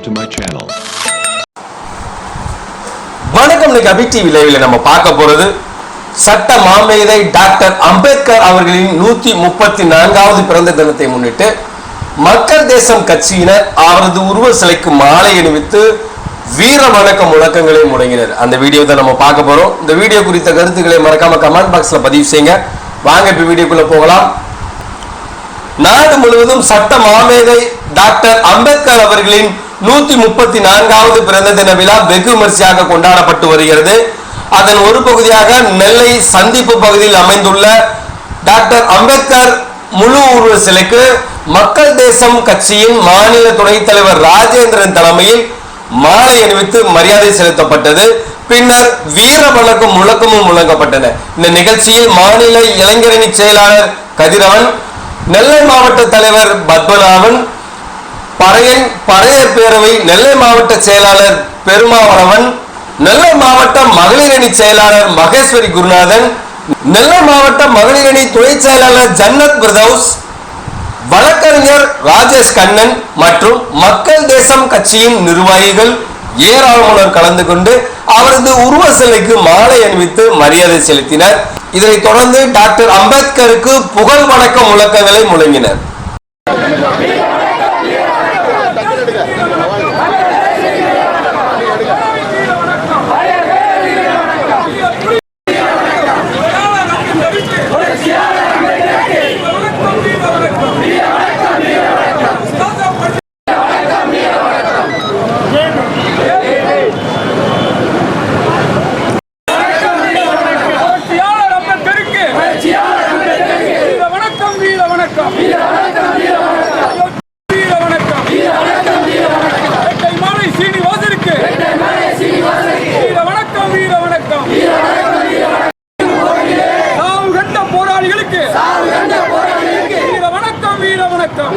subscribe to my channel. வணக்கம் இன்னைக்கு அபி TV லைவ்ல நம்ம பார்க்க போறது சட்ட மாமேதை டாக்டர் அம்பேத்கர் அவர்களின் நூத்தி முப்பத்தி நான்காவது பிறந்த தினத்தை முன்னிட்டு மக்கள் தேசம் கட்சியினர் அவரது உருவ சிலைக்கு மாலை அணிவித்து வீர வணக்க முழக்கங்களை முடங்கினர். அந்த வீடியோ தான் நம்ம பார்க்க போறோம். இந்த வீடியோ குறித்த கருத்துக்களை மறக்காம கமெண்ட் பாக்ஸ்ல பதிவு செய்யுங்க. வாங்க இப்ப வீடியோக்குள்ள போகலாம். நாடு முழுவதும் சட்ட மாமேதை டாக்டர் அம்பேத்கர் அவர்களின் நூத்தி முப்பத்தி நான்காவது பிறந்த தின விழா வெகு விமர்சையாக கொண்டாடப்பட்டு வருகிறது. அதன் ஒரு பகுதியாக நெல்லை சந்திப்பு பகுதியில் அமைந்துள்ள டாக்டர் அம்பேத்கர் முழு உருவ சிலைக்கு மக்கள் தேசம் கட்சியின் மாநில துணைத் தலைவர் ராஜேந்திரன் தலைமையில் மாலை அணிவித்து மரியாதை செலுத்தப்பட்டது. பின்னர் வீர வணக்கம் முழக்கமும் முழங்கப்பட்டன. இந்த நிகழ்ச்சியில் மாநில இளைஞரணி செயலாளர் கதிரவன் நெல்லை மாவட்ட தலைவர் பத்மநாபன் பறையன் பறையர் பேரவை நெல்லை மாவட்ட செயலாளர் பெருமாவளவன் நெல்லை மாவட்ட மகளிர் அணி செயலாளர் மகேஸ்வரி குருநாதன் நெல்லை மாவட்ட மகளிர் அணி துணை செயலாளர் ஜன்னத் பிரதௌஸ் வழக்கறிஞர் ராஜேஷ் கண்ணன் மற்றும் மக்கள் தேசம் கட்சியின் நிர்வாகிகள் ஏராளமானோர் கலந்து கொண்டு அவரது உருவ சிலைக்கு மாலை அணிவித்து மரியாதை செலுத்தினர். இதனைத் தொடர்ந்து டாக்டர் அம்பேத்கருக்கு புகழ் வணக்க முழக்கங்களை முழங்கினர். একদম